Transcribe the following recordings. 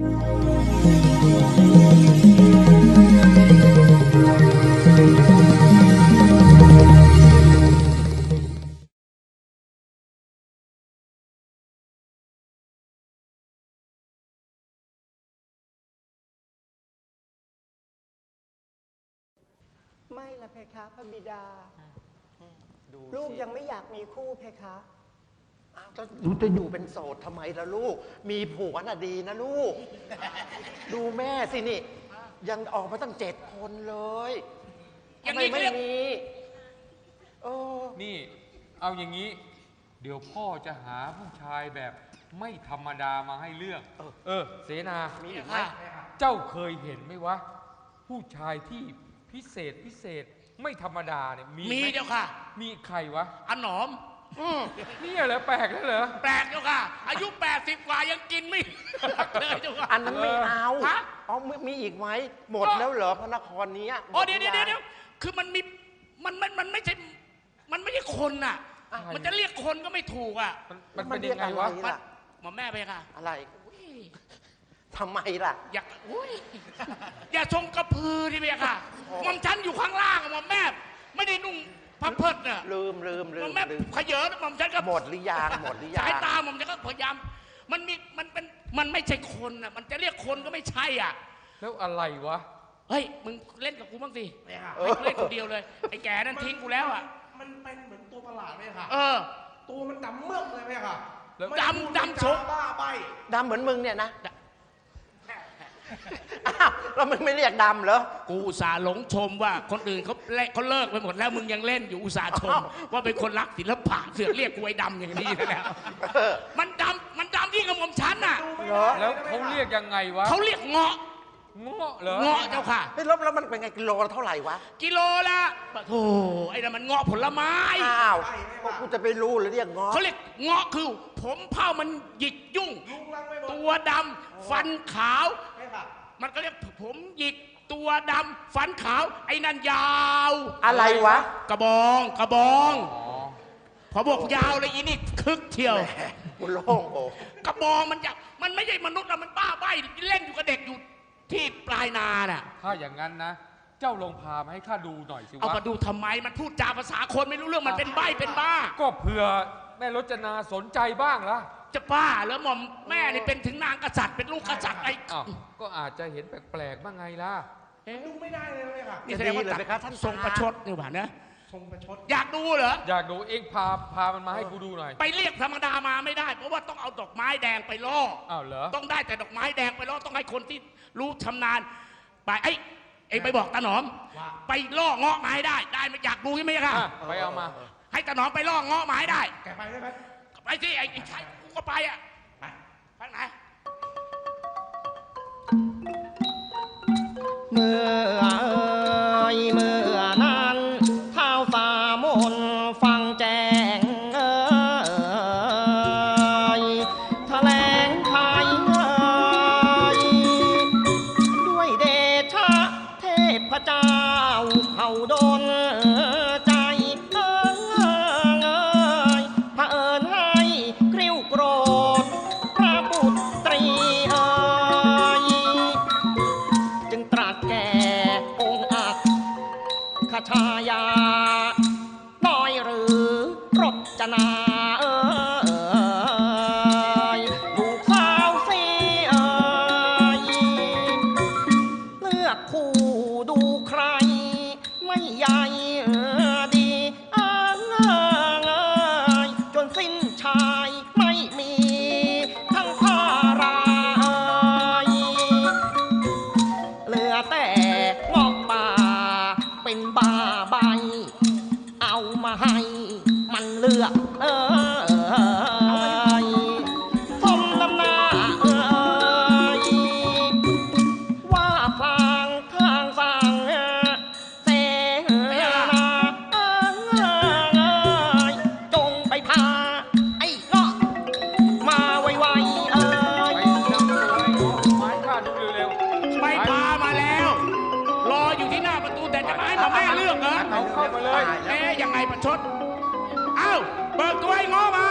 ไม่ละเพคะพระบิดา ดูลูกสิยังไม่อยากมีคู่เพคะ อ้าวแล้วหนูจะอยู่เป็นโสดทำไมล่ะลูก มีผัวน่ะดีนะลูก ดูแม่สินี่ ยังออกมาตั้งเจ็ดคนเลยอย่างทำไมนี้ไม่เรียก มีเออ นี่เอาอย่างนี้ เดี๋ยวพ่อจะหาผู้ชายแบบไม่ธรรมดามาให้เลือก เออ เออ เสนา มีอีกไหม เจ้าเคยเห็นไหมวะ ผู้ชายที่พิเศษพิเศษไม่ธรรมดาเนี่ยมีมีไหเจ้าค่ะ มีใครวะ อันหนอม นี่เหรอแปลกแล้วเหรอ แปลกเจ้าค่ะ อายุ 80 กว่ายังกินไม่เลยเจ้าค่ะ อันนั้นไม่เอาฮะ เอามีมีอีกไหม หมดแล้วเหรอพระนครเนี้ยอ๋อเดี๋ยวหมเดี๋ยวหรือเดี๋ยวคือมันมีมันมันมันไม่ใช่มันไม่ใช่คนน่ะ มันจะเรียกคนก็ไม่ถูกอะมันมันเป็นยังไงวะ มันเรียกอะไรล่ะหมอแม่ไปค่ะอะไรอุ้ยทำไมล่ะ อยากอุ้ยอย่าทรงกระพือที่เบียค่ะหมอมฉันอยู่ข้างล่างอะหมอมแม่ ไม่ได้นุ่ง พับเพิดน่ะลืมลืมหลืมอมมแม่ลืมขยเยอะหมอมฉันก็หมดหรือยังหมดหรือยังสายตาผมจะก็พยายามมันมีมันเป็นมันไม่ใช่คนอะมันจะเรียกคนก็ไม่ใช่อะแล้วอะไรวะ เฮ้ยมึงเล่นกับกูบ้างสิเออให้กูเล่นคนเดียวเลยไอ้แก่นั่นทิ้งกูแล้วอะมันเป็นเหมือนตัวประหลาดไหมค่ะ เออ ตัวมันดำเมือกเลยไหมค่ะแล้ว ไม่ดำพูดำโชกบ้าใบดำเหมือนมึงเนี่ยนะ อ้าวแล้วมึงไม่เรียกดำเหรอ กูอุตส่าห์หลงชมว่าคนอื่นเขาเล่นเขาเลิกไปหมดแล้วมึงยังเล่นอยู่อุตส่าห์ชม อ้าว ว่าเป็นคนรักศิลปะเสือกเรียกกูไอ้ดำอย่างนี้นะเนี่ยเออมันดำมันดำยิ่งกับผมฉันน่ะเหรอแล้วเขาเรียกยังไงวะเขาเรียกเงาะเงาะเหรอเงาะเจ้าค่ะ เฮ้ยแล้วแล้วมันเป็นไงกิโลละเท่าไหร่วะ กิโลละโธ่ไอ้นั่นมันเงาะผลไม้ อ้าวก็กูจะไปรู้หรือเรียกง้อเขาเรียกเงาะคือ ผมเผ้ามันหยิกยุ่งลุงลังไม่หมดตัวดำฟันขาวไม่ ค่ะ มันก็เรียกผมหยิกตัวดำฟันขาวไอ้นั่นยาว อะไรวะ กระบองกระบองอ๋อพอบอกยาวเลยอีนี่คึกเที่ยวแหมกูโล่งอกกระบองมันจะมันไม่ใช่มนุษย์นะมันบ้าใบเล่นอยู่กับเด็กอยู่ที่ปลายนาน่ะ ถ้าอย่างนั้นนะ เจ้าลงพามาให้ข้าดูหน่อยสิเอาวะมาดูทำไมมันพูดจาภาษาคนไม่รู้เรื่องมันเป็นใบเป็นบ้า ก็เผื่อแม่รจนาสนใจบ้างละ จะบ้าแล้วหม่อมแม่นี่เป็นถึงนางกษัตริย์เป็นลูกกษัตริย์ไอ้อ้าวก็อาจจะเห็นแปลกๆบ้างไงล่ะเอ๊ะดูไม่ได้เลยไหมค่ะนี่แสดงว่าจะดีเลยไหมครับท่านทรงประชดนี่หว่านะ ทรงประชด อยากดูเหรอ อยากดูเองพาพามันมาให้กูดูหน่อย ไปเรียกธรรมดามาไม่ได้ เพราะว่าต้องเอาดอกไม้แดงไปล่อ อ้าวเหรอ ต้องได้แต่ดอกไม้แดงไปล่อต้องให้คนที่รู้ชำนาญไปไอ้ยเองไปบอกตาหนอม ว่า ไปล่อเงาะมาให้ได้ ได้ไหมอยากดูใช่ไหมครับอะไปเอามา ให้ตาหนอมไปล่อเงาะมาให้ได้ แกไปได้ไหม ไปสิไอ้ไอ้ชาย ก็ไปอะไปไปไหนเมื่อเอ่ยเมื่อนั้นเท้าสามนฟังแจ้งเอ่ยแถลงไทยเอยด้วยเดชะเทพเจ้าเขาดนใจเแต่จะมาให้หมาแม่เลือกเหรอเอาเข้ามาเลยเอ๊ยยังไงประชด เอ้า เบิกตัวไอ้ง้อมา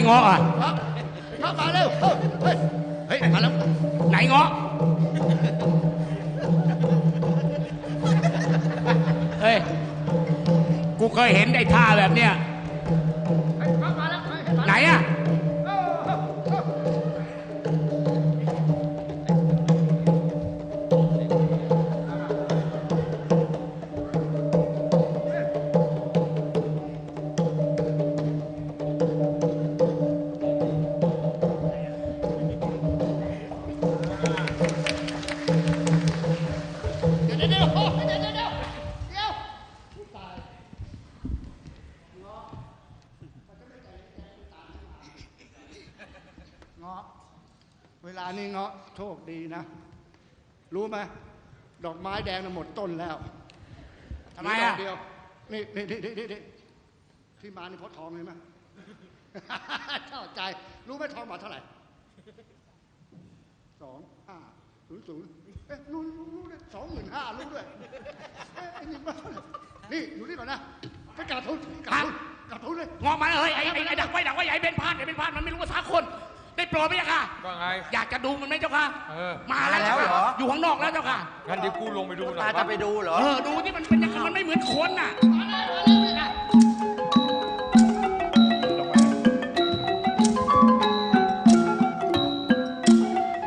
นเงาะอะเข้ามาเร็วเฮ้ยเฮ้ยเฮ้ยมาแล้วไหนเงาะเฮ้ย กูเคยเห็นไอ้ท่าแบบเนี้ยไหนอะ ลานี้เงาะโชคดีนะ รู้ไหมดอกไม้แดงน่ะหมดต้นแล้วทำไมอะเหลืดกเดียวนี่นี่นี่นี่นี่ที่มานี่เพราะทองเลยไหมชอบใจ รู้ไหมทองบาทเท่าไหร่สองห้าศูนย์ศูนย์เอ๊ะรู้รู้รู้ด้วยสองหมื่นห้ารู้ด้วยเอ๊ะไอ้นี่มาเท่าไหร่นี่อยู่นี่ก่อนนะไปกราบทุนกราบทุนกราบทุนเลยเงาะมาเฮ้ยไอ้ไอ้ไอ้ดักไว้ดักไว้อย่าให้เป็นพลาดอย่าเป็นพลาดมันไม่รู้ภาษาคน ได้โปรดไหมเจ้าค่ะ ว่าไง อยากจะดูมันไหมเจ้าค่ะ เออ มาแล้วมาแล้วเหรออยู่ข้างนอกแล้วเจ้าค่ะ งั้นเดี๋ยวกูลงไปดูหน่ตาอยจะว่าไปดูเหรอ เออ ดูที่มันเป็นยังไงมันไม่เหมือนคนน่ะ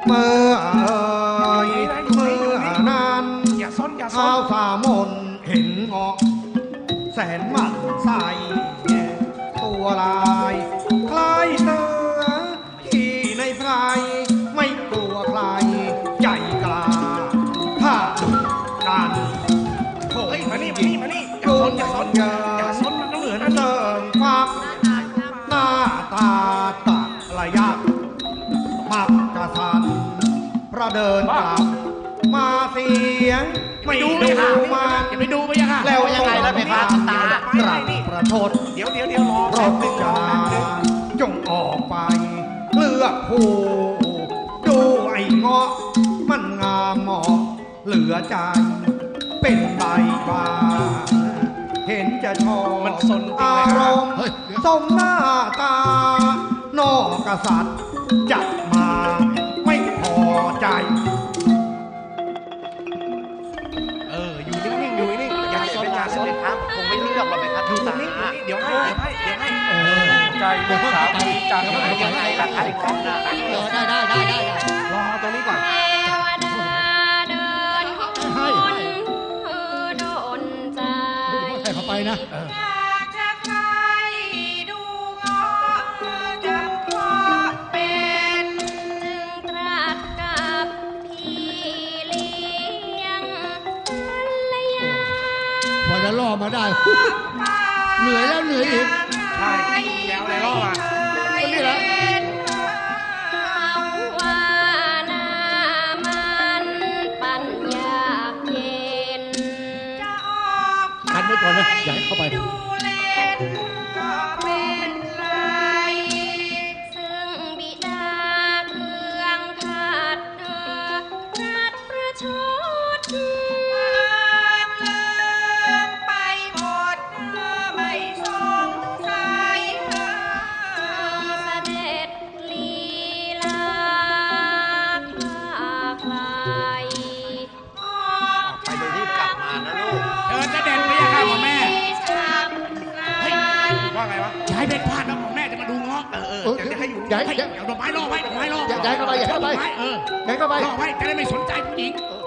เมื่อเอ่ยเมื่อนานอย่าซนอย่าซเท้านสามนเห็นเงาะแสนหมัน เดินกลับมาเสียง ไม่ดูดูไหมค่ะมันอย่าไปดูไปยังค่ะแล้วยังไงล่ะเพคะตากระประชดเดี๋ยวเดี๋ยวเดี๋ยวรอรแป๊บถนึงรจาอแป๊บนึงจงออกไป เลือกผู้ดูไอ้เงาะ มันงามเหมาะเหลือใจ เป็นใบบานเห็นจะชอบมันซนจริงเลยอาครรับมณ์สมหน้าตานอกกษัตริย์จัด ใจรักษาภูมิจังยังไงล่ไอ้ของน่ะได้ได้ได้ได้รอตรงนี้ก่อนเทวดาเดินคนโดนให้เขาไปนะพอจะล่อมาได้ เหนื่อยแล้วเหนื่อยอีก ใช่แกว อเดี๋ยวให้อยู่อย่าให้อย่าเอาดอกไม้ล่อไว้ดอกไม้ล่ออย่าอย่าให้เข้าไปอย่าให้เข้าไปดอกม้เออไงเข้าไป ล่อไว้จะได้ไม่สนใจผู้หญิง เอ